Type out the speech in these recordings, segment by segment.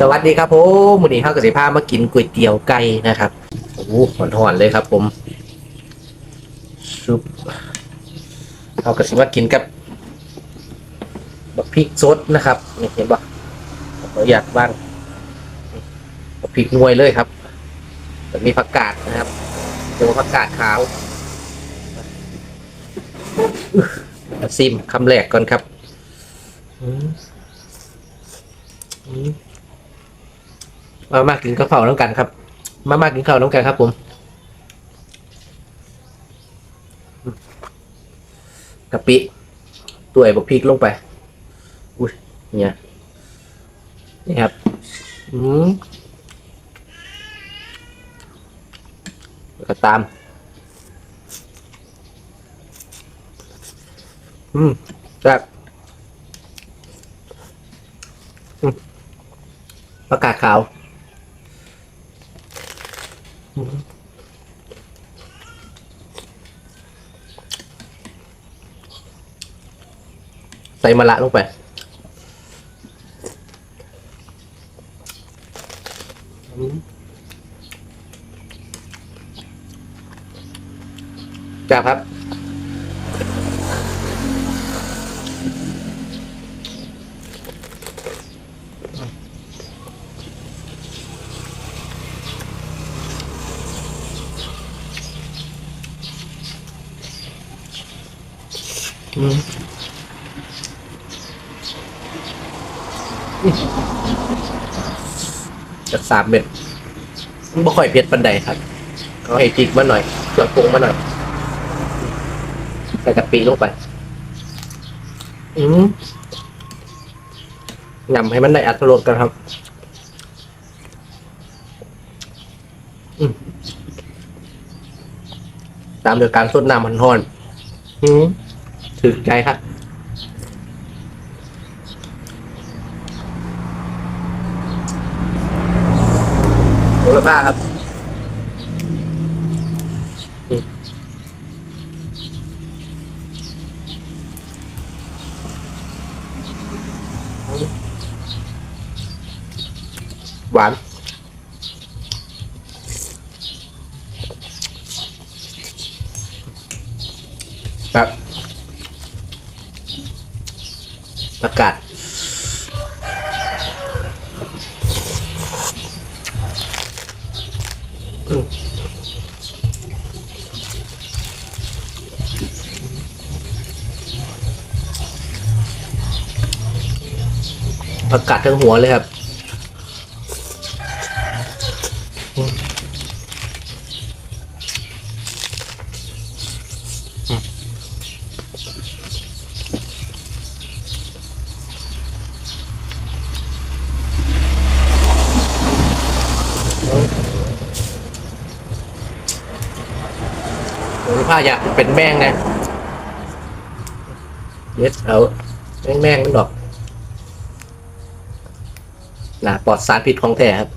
สวัสดีครับผมวันนี้ข้าวกสิภามากินก๋วยเตี๋ยวไก่นะครับโอ้โหหอนๆเลยครับผมซุปข้าวกสิมากินกับบักพริกสดนะครับนี่เห็นปะเราอยากบ้างบักพริกนวยเลยครับแล้วมีผักกาดนะครับตัวผักกาดขาวซิมคำแรกก่อนครับอืมอืม มามากินข้าวเผาน้ำกันครับ มามากินข้าวน้ำกันครับ ผมกะปิตัวไอ้บกพริกลงไปอุ้ยเนี่ยนี่ครับอืมก็ตาม อืมแซ่บอืมประกาศขาว ใส่มะระลงไป จ้าครับ จากสามเม็ดมันบ่ค่อยเผ็ดปันใดครับเอาให้พริกมาหน่อยเครื่องปรุงมาหน่อยใส่กะปิลงไป อืมยำให้มันได้อัตรสกันครับ อืมตามโดยการสดน้ำมันทอนอืม ถึกใจครับโหระพาครับอืมหวานครับ ประกาศประกาศทั้งหัวเลยครับ โหระพาอยากเป็นแม่งนะเย็ดเอาแม่งแม่งมันดอกน่ะปลอดสารพิษของแท้ครับ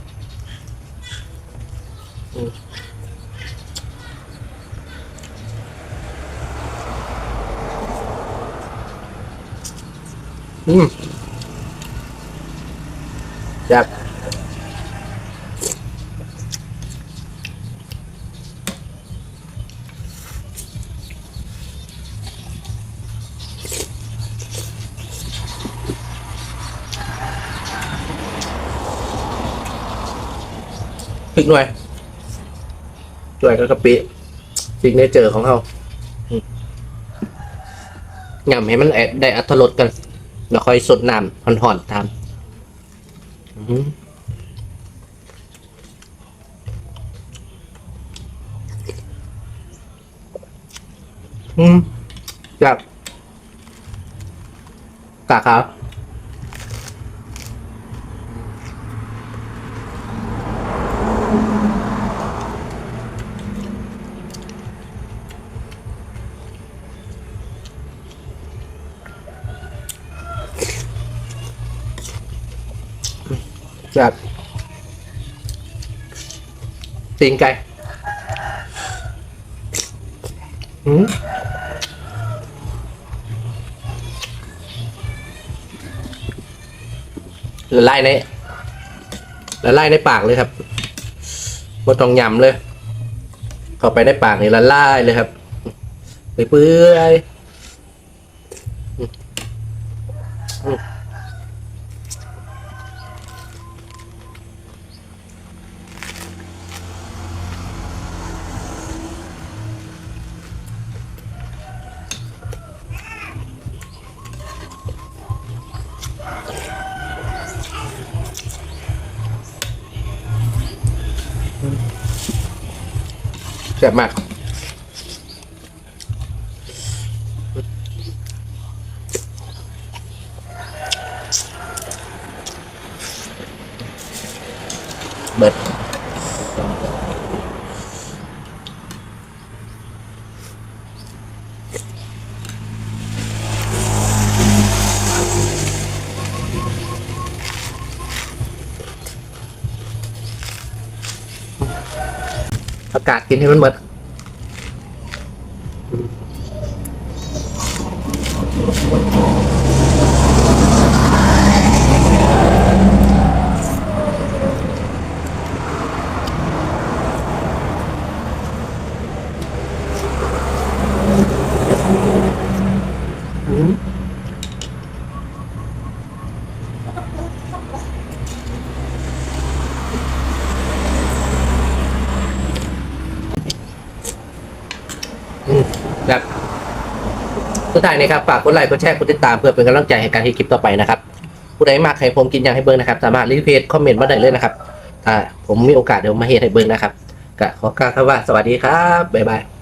อืมอยาก พริกหน่อยด้วยกับกะปิซิกเนเจอร์ของเขาอืมยำให้มันแอดได้อัตรสกัน แล้วค่อยสดน้ำห่อนๆตามอืมอืมจับกากครับ จับตีนไก่อืมละลายในละลายในปากเลยครับบ่ต้องยำเลย เข้าไปในปากนี่ละลายเลยครับไปเปื่อย แซ่บมากเบิด อากาศกินให้มันหมด สุดท้ายนะครับฝากกดไลค์กดแชร์กดติดตามเพื่อเป็นกำลังใจให้การที่คลิปต่อไปนะครับผู้ใดมากใครผมกินอย่างให้เบิ้งนะครับ สามารถรีเพจคอมเมนต์มาได้เลยนะครับถ้าผมมีโอกาสเดี๋ยวมาเฮ็ดให้เบิ้งนะครับก็ขอกล่าวคำว่าสวัสดีครับบ๊ายบาย